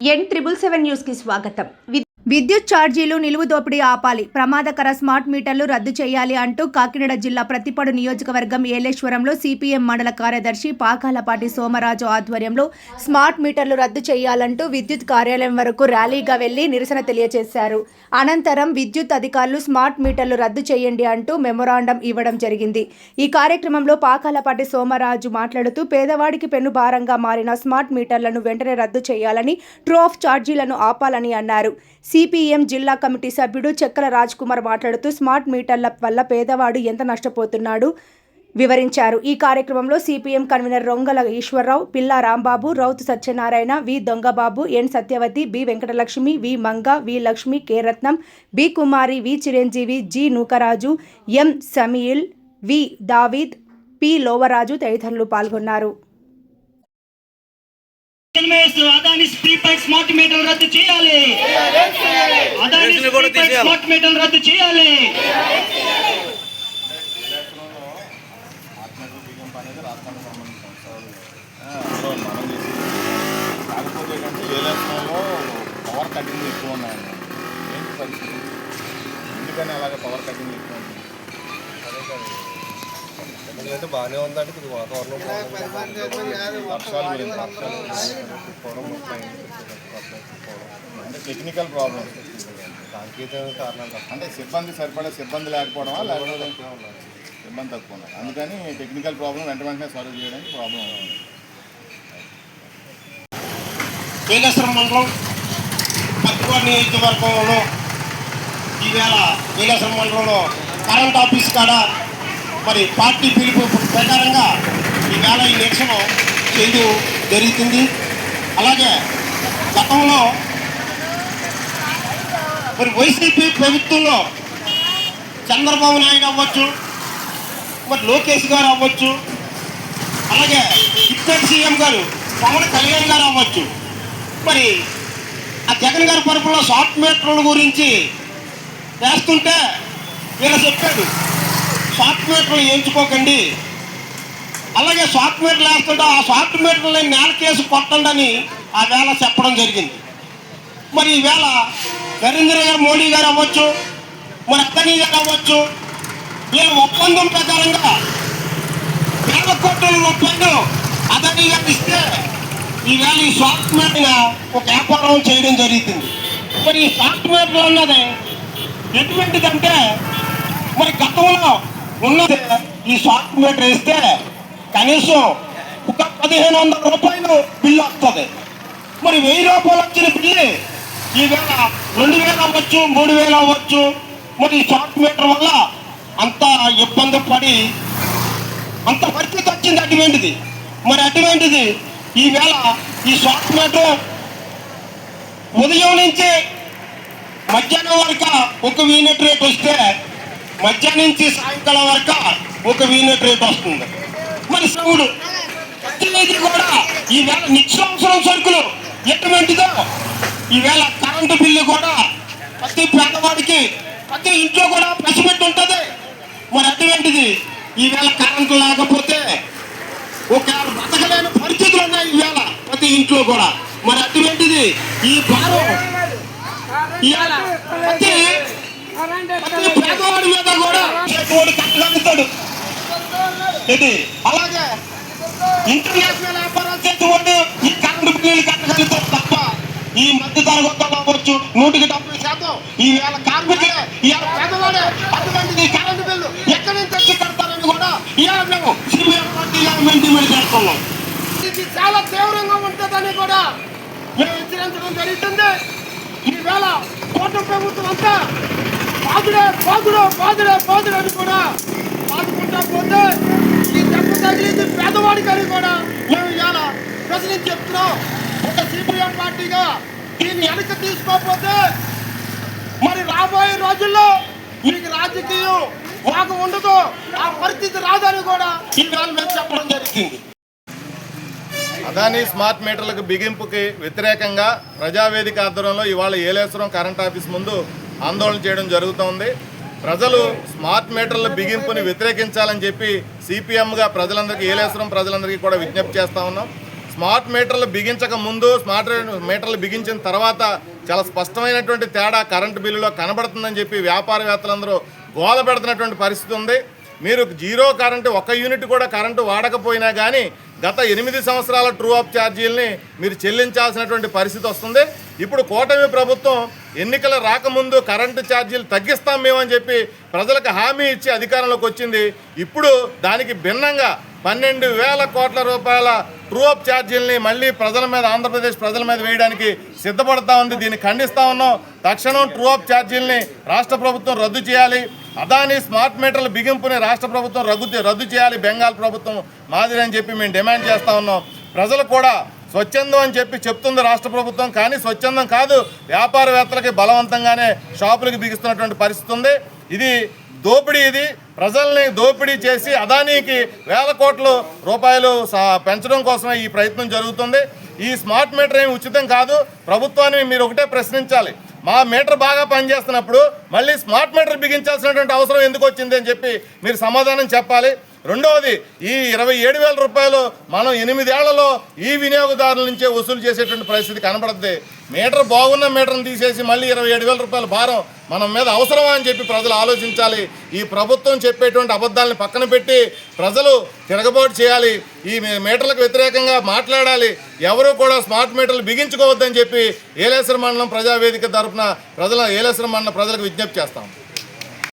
ఎన్ triple seven న్యూస్కి స్వాగతం విద్యుత్ ఛార్జీలు నిలువు దోపిడీ ఆపాలి. ప్రమాదకర స్మార్ట్ మీటర్లు రద్దు చేయాలి అంటూ కాకినాడ జిల్లా ప్రతిపడు నియోజకవర్గం ఏలేశ్వరంలో సిపిఎం మండల కార్యదర్శి పాకాలపాటి సోమరాజు ఆధ్వర్యంలో స్మార్ట్ మీటర్లు రద్దు చేయాలంటూ విద్యుత్ కార్యాలయం వరకు ర్యాలీగా వెళ్ళి నిరసన తెలియజేశారు. అనంతరం విద్యుత్ అధికారులు స్మార్ట్ మీటర్లు రద్దు చేయండి అంటూ మెమొరాండం ఇవ్వడం జరిగింది. ఈ కార్యక్రమంలో పాకాలపాటి సోమరాజు మాట్లాడుతూ పేదవాడికి పెను భారంగా మారిన స్మార్ట్ మీటర్లను వెంటనే రద్దు చేయాలని ట్రూ ఆఫ్ ఛార్జీలను ఆపాలని అన్నారు. సిపిఎం జిల్లా కమిటీ సభ్యుడు చెక్కల రాజ్ కుమార్ మాట్లాడుతూ స్మార్ట్ మీటర్ల వల్ల పేదవాడు ఎంత నష్టపోతున్నాడు వివరించారు. ఈ కార్యక్రమంలో CPM convener Rongala Eswararao Pilla Rambabu Routhu Satyanarayana V Dongababu N Satyavathi B Venkatalakshmi V Manga V Lakshmi K Ratnam B Kumari V Chiranjeevi G Nookaraju M Sameel V Daveed P Lovaraju తదితరులు పాల్గొన్నారు. Smart meter రద్దు చేయాలి. Ration కూడా తీసేయాలి. రద్దు చేయాలి కాకపోతే ఏంటంటే ఏ లక్షణంలో పవర్ కటింగ్ ఎక్కువ ఉన్నాయండి ఏంటి పరిస్థితి ఎందుకని అలాగే పవర్ కటింగ్ ఎక్కువ ఉంది ఎందుకంటే బాగానే ఉందంటే కొద్దిగా వాతావరణం. వర్షాలు వర్షాలు. పోవడం. అంటే టెక్నికల్ ప్రాబ్లమ్స్ సాంకేతిక కారణాలు తప్ప అంటే సిబ్బంది సరిపడే సిబ్బంది లేకపోవడమా లేకపోతే సిబ్బంది తక్కువ ఉన్నారు అందుకని టెక్నికల్ ప్రాబ్లం వెంట వెంటనే సాల్వ్ చేయడానికి ప్రాబ్లం ఉంది నీలేశ్వరం మండలం పత్తికోట నియోజకవర్గంలో ఈవేళ నీలేశ్వరం మండలంలో కరెంట్ ఆఫీస్ కాడ మరి పార్టీ పిలుపు ప్రకారంగా ఈవేళ ఈ నిరసన చేయడం జరుగుతుంది. అలాగే గతంలో మరి వైసీపీ ప్రభుత్వంలో చంద్రబాబు నాయుడు అవ్వచ్చు మరి లోకేష్ గారు అవ్వచ్చు అలాగే ఇప్పటి సీఎం గారు పవన్ కళ్యాణ్ గారు అవ్వచ్చు. మరి ఆ జగన్ గారి పరిపాలన షార్ట్ మీటర్ల గురించి వేస్తుంటే వీళ్ళు చెప్పాడు షార్ట్ మీటర్లు ఎంచుకోకండి అలాగే షార్ట్ మీటర్లు వేస్తుంటే ఆ షార్ట్ మీటర్లని నేల కేసు కొట్టండి అని ఆ వేళ చెప్పడం జరిగింది. మరి ఈవేళ నరేంద్ర మోడీ గారు అవ్వచ్చు మరి అక్కని గారు అవ్వచ్చు వీళ్ళ ఒప్పందం ప్రకారంగా వేల కోట్ల ఒప్పందం అతని గారు ఇస్తే ఈవేళ ఈ సాఫ్ట్వేర్ ఒక వ్యాపారం చేయడం జరుగుతుంది. మరి ఈ సాఫ్ట్వేర్ ఉన్నది ఎటువంటిదంటే మరి గతంలో ఉన్నది ఈ సాఫ్ట్వేర్ వేస్తే కనీసం ఒక పదిహేను వందల రూపాయలు బిల్లు వస్తుంది. మరి వెయ్యి రూపాయలు వచ్చిన బిల్లు ఈవేళ రెండు వేలు అవ్వచ్చు మూడు వేలు అవ్వచ్చు. మరి ఈ మీటర్ వల్ల అంత ఇబ్బంది పడి అంత పరిస్థితి వచ్చింది అటువంటిది. మరి అటువంటిది ఈవేళ ఈ సాఫ్ట్వేర్ ఉదయం నుంచి మధ్యాహ్నం వరకు ఒక యూనిట్ రేట్ వస్తే మధ్యాహ్నం నుంచి సాయంకాలం వరకు ఒక యూనిట్ రేట్ వస్తుంది. మరి సౌడు ప్రతినిధి కూడా ఈవేళ నిత్యావసరం సరుకులు ఎటువంటిదో ఈవేళ కరెంటు బిల్లు కూడా ప్రతి పేదవాడికి ప్రతి ఇంట్లో కూడా పసిపెట్టి ఉంటుంది. మరి అటువంటిది ఈవేళ కరెంటు లేకపోతే ఒక బతకలేని పరిస్థితులు ఉన్నాయి ఈవేళ ప్రతి ఇంట్లో కూడా. మరి అటువంటిది ఈ భారం ఇవాళ ప్రతి ప్రతి పేదవాడి మీద కూడా కట్టగలుగుతాడు. ఇది అలాగే ఇంటర్నేషనల్ వ్యాపారం చేసేవాడు ఈ కరెంటు బిల్లులు కట్టగలుగుతారు తప్ప ఈ అవ్వచ్చు నూటికి డెబ్బై శాతం ఈ వేళ కార్మికులే ఇవాళ పేదవాడే అటువంటిది ఈ కరెంటు బిల్లు ఎక్కడి నుంచి తెచ్చి కడతారని కూడా ఇవాళ మేము సిబిఎం పార్టీ మేము డిమాండ్ చేస్తున్నాం. ఇది చాలా తీవ్రంగా ఉంటుందని కూడా మేము హెచ్చరించడం జరుగుతుంది. ఈవేళ కోట ప్రభుత్వం అంతా బాధుడే బాధుడు బాధుడే బాధుడు అని కూడా పాదుకుంటా పోతే ఈ దెబ్బ తగిలింది పేదవాడికి అని కూడా మేము ఇవాళ ప్రశ్నించి చెప్తున్నాం. ఒక సిపిఎం పార్టీగా దీన్ని వెనక తీసుకోకపోతే మరి రాబోయే రోజుల్లో మీకు రాజకీయం మాకు ఉండదు. ఆ పరిస్థితి రాదని కూడా ఈవేళ మేము చెప్పడం జరిగింది. అదానీ స్మార్ట్ మీటర్లకు బిగింపుకి వ్యతిరేకంగా ప్రజావేదిక ఆధ్వర్యంలో ఇవాళ ఏలేశ్వరం కరెంట్ ఆఫీస్ ముందు ఆందోళన చేయడం జరుగుతోంది. ప్రజలు స్మార్ట్ మీటర్ల బిగింపుని వ్యతిరేకించాలని చెప్పి సిపిఎంగా ప్రజలందరికీ ఏలేశ్వరం ప్రజలందరికీ కూడా విజ్ఞప్తి చేస్తా ఉన్నాం. స్మార్ట్ మీటర్లు బిగించక ముందు స్మార్ట్ మీటర్లు బిగించిన తర్వాత చాలా స్పష్టమైనటువంటి తేడా కరెంటు బిల్లులో కనబడుతుందని చెప్పి వ్యాపారవేత్తలందరూ గోల పెడుతున్నటువంటి పరిస్థితి ఉంది. మీరు జీరో కరెంటు ఒక యూనిట్ కూడా కరెంటు వాడకపోయినా కానీ గత ఎనిమిది సంవత్సరాల ట్రూ ఆఫ్ ఛార్జీలని మీరు చెల్లించాల్సినటువంటి పరిస్థితి వస్తుంది. ఇప్పుడు కూటమి ప్రభుత్వం ఎన్నికల రాకముందు కరెంటు ఛార్జీలు తగ్గిస్తాం మేము అని చెప్పి ప్రజలకు హామీ ఇచ్చి అధికారంలోకి వచ్చింది. ఇప్పుడు దానికి భిన్నంగా పన్నెండు వేల కోట్ల రూపాయల ట్రూ అప్ ఛార్జీలని మళ్ళీ ప్రజల మీద ఆంధ్రప్రదేశ్ ప్రజల మీద వేయడానికి సిద్ధపడతా ఉంది. దీన్ని ఖండిస్తా ఉన్నాం. తక్షణం ట్రూ అప్ ఛార్జీలని రాష్ట్ర ప్రభుత్వం రద్దు చేయాలి. అదాని స్మార్ట్ మీటర్ల బిగింపుని రాష్ట్ర ప్రభుత్వం రద్దు రద్దు చేయాలి. బెంగాల్ ప్రభుత్వం మాదిరి అని చెప్పి మేము డిమాండ్ చేస్తా ఉన్నాం. ప్రజలు కూడా స్వచ్ఛందం అని చెప్పి చెప్తుంది రాష్ట్ర ప్రభుత్వం. కానీ స్వచ్ఛందం కాదు. వ్యాపారవేత్తలకి బలవంతంగానే షాపులకు బిగిస్తున్నటువంటి పరిస్థితి ఉంది. ఇది దోపిడీ ఇది. ప్రజల్ని దోపిడీ చేసి అదానీకి వేల కోట్ల రూపాయలు పెంచడం కోసమే ఈ ప్రయత్నం జరుగుతుంది. ఈ స్మార్ట్ మీటర్ ఏమి ఉచితం కాదు. ప్రభుత్వాన్ని మీరు ఒకటే ప్రశ్నించాలి. మా మీటర్ బాగా పనిచేస్తున్నప్పుడు మళ్ళీ స్మార్ట్ మీటర్ బిగించాల్సినటువంటి అవసరం ఎందుకు వచ్చింది అని చెప్పి మీరు సమాధానం చెప్పాలి. రెండవది ఈ ఇరవై ఏడు వేల రూపాయలు మనం ఎనిమిదేళ్ళలో ఈ వినియోగదారుల నుంచే వసూలు చేసేటువంటి పరిస్థితి కనబడద్ది మీటర్ బాగున్న మీటర్ని తీసేసి మళ్ళీ ఇరవై ఏడు వేల రూపాయల భారం మనం మీద అవసరమా అని చెప్పి ప్రజలు ఆలోచించాలి. ఈ ప్రభుత్వం చెప్పేటువంటి అబద్ధాలను పక్కన పెట్టి ప్రజలు తిరగబాటు చేయాలి. ఈ మీటర్లకు వ్యతిరేకంగా మాట్లాడాలి. ఎవరు కూడా స్మార్ట్ మీటర్లు బిగించుకోవద్దని చెప్పి ఏలేశ్వర మండలం ప్రజావేదిక తరఫున ప్రజల ఏలేశ్వర మండలం ప్రజలకు విజ్ఞప్తి చేస్తాం.